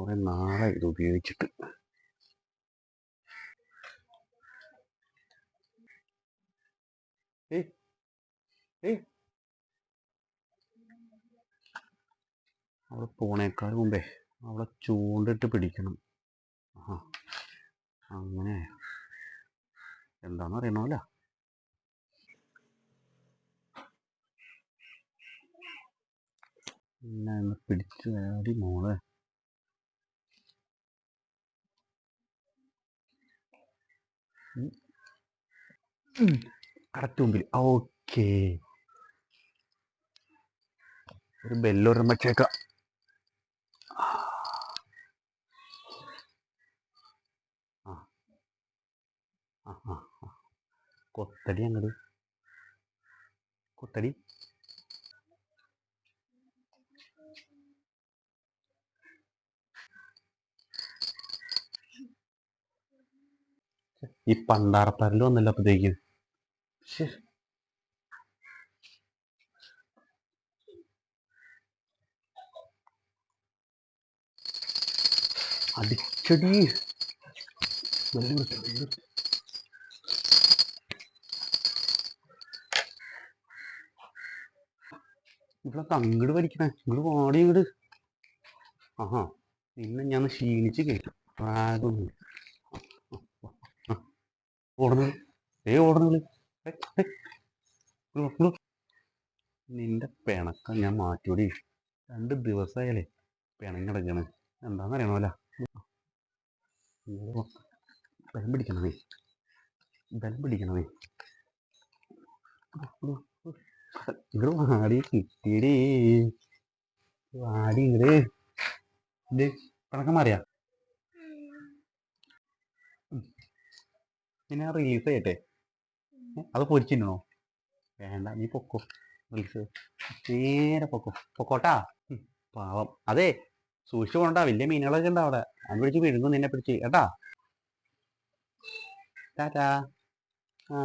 കുറെ നാളായി ഇത് ഉപയോഗിച്ചിട്ട്. ഏ ഏ അവൾ പോണേക്കാൾ മുമ്പേ അവിടെ ചൂണ്ടിട്ട് പിടിക്കണം. ആ അങ്ങനെ. എന്താന്ന് അറിയണമല്ല. പിടിച്ചു വേടി മോളെ. കറക്റ്റ് മുമ്പിൽ ഓക്കേ. ഒരു ബെല്ലൊരെണ്ണം വെച്ചേക്കാം. കൊത്തടി അങ്ങോട്ട് കൊത്തടി. ഈ പണ്ടാറപ്പാരിൽ വന്നല്ലോ അപ്പത്തേക്ക്. അടിച്ചടി. ഇവിടെ തങ്ങട് വലിക്കണേ. ഇങ്ങട് പാടി ഇങ്ങട്. ആഹാ. പിന്നെ ഞാൻ ക്ഷീണിച്ച് കേട്ടു പ്രാഗൊന്നും ഓടുന്നത്? ഏ ഓടുന്നത്. നിന്റെ പിണക്കം ഞാൻ മാറ്റിയോടി രണ്ട് ദിവസമായാലേ പിണങ്ങിടക്കാണ് എന്താണെന്നറിയണമല്ല ബലം പിടിക്കണമേ. ബലം പിടിക്കണമേ. ഇങ്ങോട്ട് വാടി കിട്ടിയടി വാടി ഇങ്ങട്. ഇത് പിണക്കം മാറിയാ? പിന്നെ റിലീസ് ചെയ്യട്ടെ അത് പൊരിച്ചിരുന്നോ വേണ്ട നീ പൊക്കോ. റിലീസ് നേരെ പൊക്കോ. പൊക്കോട്ടാ. പാവം. അതെ സൂക്ഷിച്ചു പോണ്ടാ വലിയ മീനുകളൊക്കെ ഉണ്ട് അവിടെ. അത് പിടിച്ച് വിഴുങ്ങും നിന്നെ പിടിച്ച് കേട്ടാ? ടാറ്റാ. ആ.